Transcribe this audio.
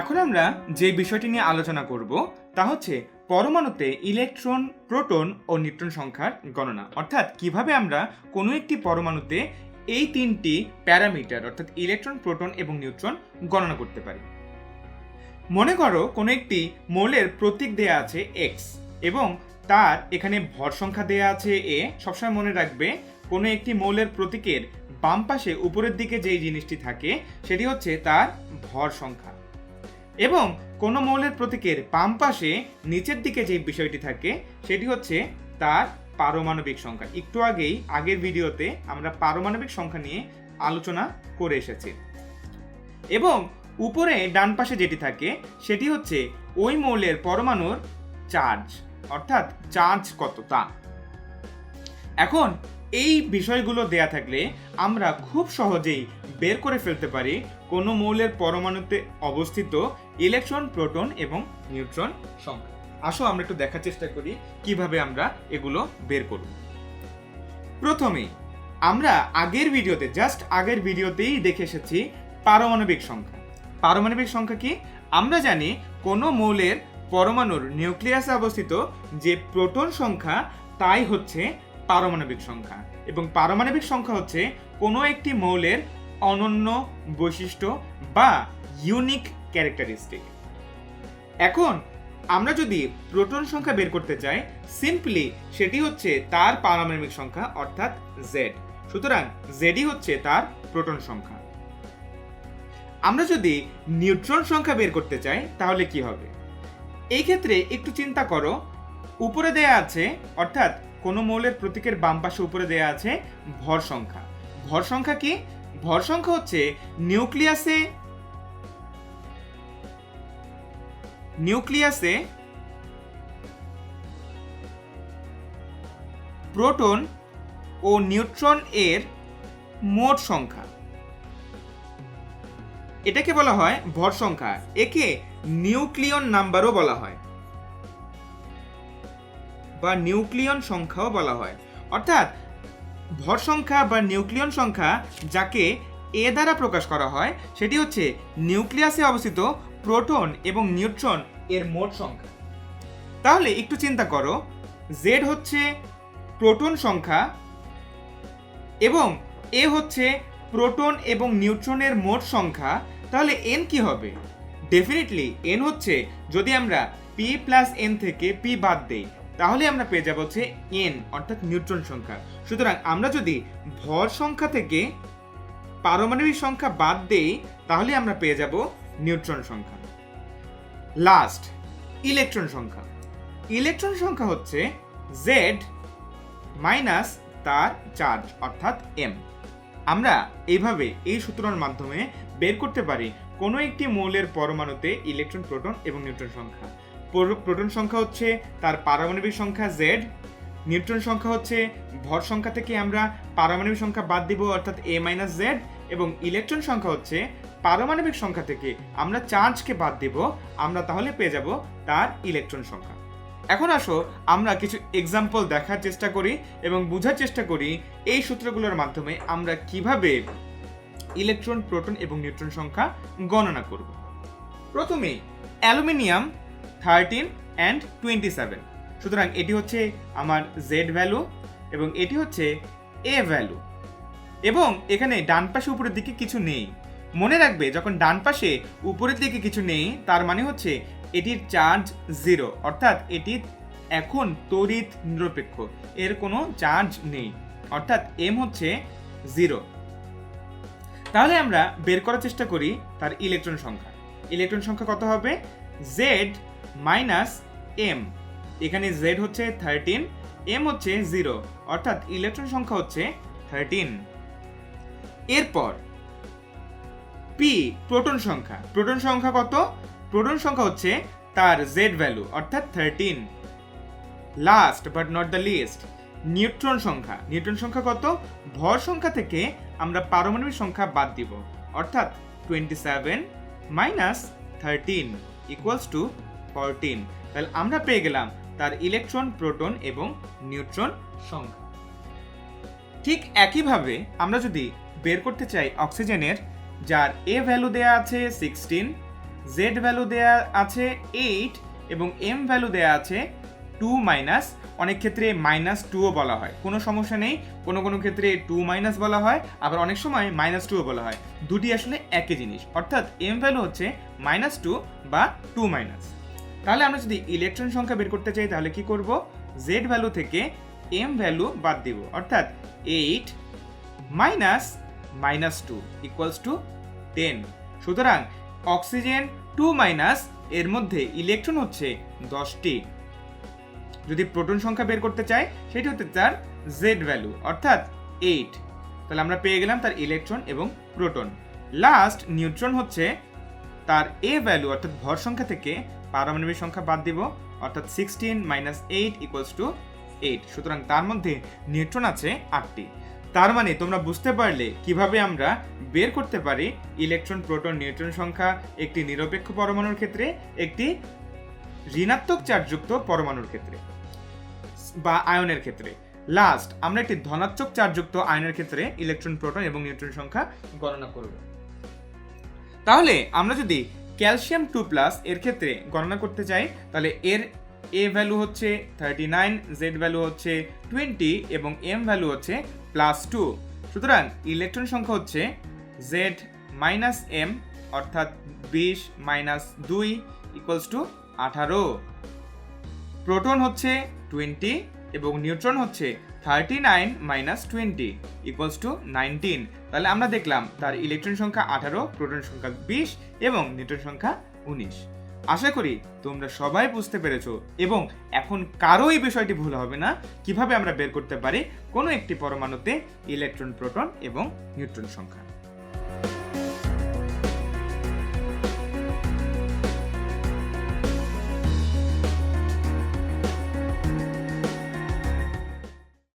এখন আমরা যে বিষয়টি নিয়ে আলোচনা করব, তা হচ্ছে পরমাণুতে ইলেকট্রন, প্রোটন ও নিউট্রন সংখ্যার গণনা। অর্থাৎ কীভাবে আমরা কোনো একটি পরমাণুতে এই তিনটি প্যারামিটার, অর্থাৎ ইলেকট্রন, প্রোটন এবং নিউট্রন, গণনা করতে পারি? মনে করো কোনো একটি মৌলের প্রতীক দেয়া আছে এক্স এবং তার এখানে ভর সংখ্যা দেয়া আছে এ সবসময় মনে রাখবে, কোনো একটি মৌলের প্রতীকের বাম পাশে উপরের দিকে যেই জিনিসটি থাকে, সেটি হচ্ছে তার ভর সংখ্যা। এবং কোনো মৌলের প্রতীকের বাম পাশে নিচের দিকে যে বিষয়টি থাকে, সেটি হচ্ছে তার পারমাণবিক সংখ্যা। একটু আগেই, আগের ভিডিওতে আমরা পারমাণবিক সংখ্যা নিয়ে আলোচনা করে এসেছি। এবং উপরে ডান পাশে যেটি থাকে, সেটি হচ্ছে ওই মৌলের পরমাণুর চার্জ, অর্থাৎ চার্জ কত তা এখন এই বিষয়গুলো দেয়া থাকলে আমরা খুব সহজেই বের করে ফেলতে পারি কোনো মৌলের পরমাণুতে অবস্থিত ইলেকট্রন, প্রোটন এবং নিউট্রন সংখ্যা আসো আমরা একটু দেখার চেষ্টা করি কীভাবে আমরা এগুলো বের করব। প্রথমেই আমরা আগের ভিডিওতে, জাস্ট আগের ভিডিওতেই দেখে এসেছি পারমাণবিক সংখ্যা। পারমাণবিক সংখ্যা কি? আমরা জানি কোনো মৌলের পরমাণুর নিউক্লিয়াসে অবস্থিত যে প্রোটন সংখ্যা, তাই হচ্ছে পারমাণবিক সংখ্যা। এবং পারমাণবিক সংখ্যা হচ্ছে কোনো একটি মৌলের অনন্য বৈশিষ্ট্য বা ইউনিক ক্যারেক্টারিস্টিক এখন আমরা যদি প্রোটন সংখ্যা বের করতে চাই সিম্পলি সেটি হচ্ছে তার পারমাণবিক সংখ্যা, অর্থাৎ জেড সুতরাং জেডই হচ্ছে তার প্রোটন সংখ্যা। আমরা যদি নিউট্রন সংখ্যা বের করতে চাই, তাহলে কি হবে? এই ক্ষেত্রে একটু চিন্তা করো। উপরে দেয়া আছে, অর্থাৎ কোনো মৌলের প্রতীকের বাম পাশে উপরে দেয়া আছে ভর সংখ্যা। ভর সংখ্যা কি? ভর সংখ্যা হচ্ছে নিউক্লিয়াসে নিউক্লিয়াসে প্রোটন ও নিউট্রন এর মোট সংখ্যা। এটাকে বলা হয় ভর সংখ্যা। একে নিউক্লিয়ন নাম্বারও বলা হয়। বা নিউক্লিয়ন সংখ্যাও বলা হয়। অর্থাৎ ভর সংখ্যা বা নিউক্লিয়ন সংখ্যা যাকে এ দ্বারা প্রকাশ করা হয়, সেটি হচ্ছে নিউক্লিয়াসে অবস্থিত প্রোটন এবং নিউট্রন এর মোট সংখ্যা। তাহলে একটু চিন্তা করো জেড হচ্ছে প্রোটন সংখ্যা এবং এ হচ্ছে প্রোটন এবং নিউট্রনের মোট সংখ্যা। তাহলে এন কি হবে? ডেফিনেটলি এন হচ্ছে যদি আমরা পি প্লাস এন থেকে পি বাদ দেই তাহলে আমরা পেয়ে যাব হচ্ছে এন অর্থাৎ নিউট্রন সংখ্যা। সুতরাং আমরা যদি ভর সংখ্যা থেকে পারমাণবিক সংখ্যা বাদ দেই, তাহলে আমরা পেয়ে যাব নিউট্রন সংখ্যা। লাস্ট ইলেকট্রন সংখ্যা। ইলেকট্রন সংখ্যা হচ্ছে জেড মাইনাস তার চার্জ অর্থাৎ এম আমরা এইভাবে এই সূত্রের মাধ্যমে বের করতে পারি কোনো একটি মৌলের পরমাণুতে ইলেকট্রন প্রোটন এবং নিউট্রন সংখ্যা। প্রোটন সংখ্যা হচ্ছে তার পারমাণবিক সংখ্যা জেড নিউট্রন সংখ্যা হচ্ছে ভর সংখ্যা থেকে আমরা পারমাণবিক সংখ্যা বাদ দিব, অর্থাৎ এ মাইনাস জেড এবং ইলেকট্রন সংখ্যা হচ্ছে পারমাণবিক সংখ্যা থেকে আমরা চার্জকে বাদ দিব, আমরা তাহলে পেয়ে যাব তার ইলেকট্রন সংখ্যা। এখন আসো, আমরা কিছু এক্সাম্পল দেখার চেষ্টা করি এবং বোঝার চেষ্টা করি এই সূত্রগুলোর মাধ্যমে আমরা কীভাবে ইলেকট্রন প্রোটন এবং নিউট্রন সংখ্যা গণনা করব। প্রথমে, aluminium thirteen and twenty seven সুতরাং এটি হচ্ছে আমার জেড ভ্যালু এবং এটি হচ্ছে এ ভ্যালু এবং এখানে ডান পাশে উপরের দিকে কিছু নেই। মনে রাখবে, যখন ডান পাশে উপরের দিকে কিছু নেই, তার মানে হচ্ছে এটির চার্জ জিরো অর্থাৎ এটি এখন তড়িৎ নিরপেক্ষ। এর কোনো চার্জ নেই, অর্থাৎ এম হচ্ছে জিরো তাহলে আমরা বের করার চেষ্টা করি তার ইলেকট্রন সংখ্যা। ইলেকট্রন সংখ্যা কত হবে? জেড মাইনাস এম এখানে জেড হচ্ছে থার্টিন এম হচ্ছে জিরো অর্থাৎ ইলেকট্রন সংখ্যা হচ্ছে থার্টিন এরপর পি প্রোটন সংখ্যা প্রোটন সংখ্যা কত? প্রোটন সংখ্যা হচ্ছে তার জেড ভ্যালু অর্থাৎ thirteen last but not the least neutron সংখ্যা নিউট্রন সংখ্যা কত? ভর সংখ্যা থেকে আমরা পারমাণবিক সংখ্যা বাদ দিব, অর্থাৎ twenty seven minus thirteen equals to fourteen তাহলে আমরা পেয়ে গেলাম তার ইলেকট্রন প্রোটন এবং নিউট্রন সংখ্যা। ঠিক একইভাবে আমরা যদি বের করতে চাই অক্সিজেনের, যার এ ভ্যালু দেয়া আছে সিক্সটিন জেড ভ্যালু দেয়া আছে এইট এবং এম ভ্যালু দেয়া আছে টু মাইনাস অনেক ক্ষেত্রে মাইনাস টুও বলা হয়। কোনো সমস্যা নেই। কোনো কোনো ক্ষেত্রে টু মাইনাস বলা হয়। আবার অনেক সময় মাইনাস টুও বলা হয়। দুটি আসলে একই জিনিস। অর্থাৎ এম ভ্যালু হচ্ছে মাইনাস টু বা টু মাইনাস তাহলে আমরা যদি ইলেকট্রন সংখ্যা বের করতে চাই, তাহলে কি করব? জেড ভ্যালু থেকে এম ভ্যালু বাদ দিব। অর্থাৎ eight minus minus two equals to ten সুতরাং অক্সিজেন টু মাইনাস এর মধ্যে ইলেকট্রন হচ্ছে দশটি। যদি প্রোটন সংখ্যা বের করতে চাই, সেটি হচ্ছে তার জেড ভ্যালু অর্থাৎ এইট তাহলে আমরা পেয়ে গেলাম তার ইলেকট্রন এবং প্রোটন লাস্ট নিউট্রন হচ্ছে তার এ ভ্যালু অর্থাৎ ভর সংখ্যা থেকে পারমাণবিক সংখ্যা বাদ দিব, অর্থাৎ sixteen minus eight equals to eight সুতরাং তার মধ্যে নিউট্রন আছে আটটি। তার মানে তোমরা বুঝতে পারলে কীভাবে আমরা বের করতে পারি ইলেকট্রন প্রোটন নিউট্রন সংখ্যা, একটি নিরপেক্ষ পরমাণুর ক্ষেত্রে, একটি ঋণাত্মক চার্জযুক্ত পরমাণুর ক্ষেত্রে, বা আয়নের ক্ষেত্রে। লাস্ট আমরা একটি ধনাত্মক চার্জযুক্ত আয়নের ক্ষেত্রে ইলেকট্রন প্রোটন এবং নিউট্রন সংখ্যা গণনা করব। তাহলে আমরা যদি ক্যালসিয়াম টু প্লাস এর ক্ষেত্রে গণনা করতে চাই, তাহলে এর এ ভ্যালু হচ্ছে থার্টি নাইন জেড ভ্যালু হচ্ছে টোয়েন্টি এবং এম ভ্যালু হচ্ছে প্লাস টু সুতরাং ইলেকট্রন সংখ্যা হচ্ছে জেড মাইনাস এম অর্থাৎ বিশ মাইনাস দুই ইকুয়ালস টু আঠারো। প্রোটন হচ্ছে টোয়েন্টি এবং নিউট্রন হচ্ছে thirty nine minus twenty equals to nineteen তাহলে আমরা দেখলাম তার ইলেকট্রন সংখ্যা আঠারো প্রোটন সংখ্যা বিশ এবং নিউট্রন সংখ্যা উনিশ। আশা করি তোমরা সবাই বুঝতে পেরেছ এবং এখন কারও এই বিষয়টি ভুল হবে না। কীভাবে আমরা বের করতে পারি? কোনো একটি পরমাণুতে ইলেকট্রন প্রোটন এবং নিউট্রন সংখ্যা।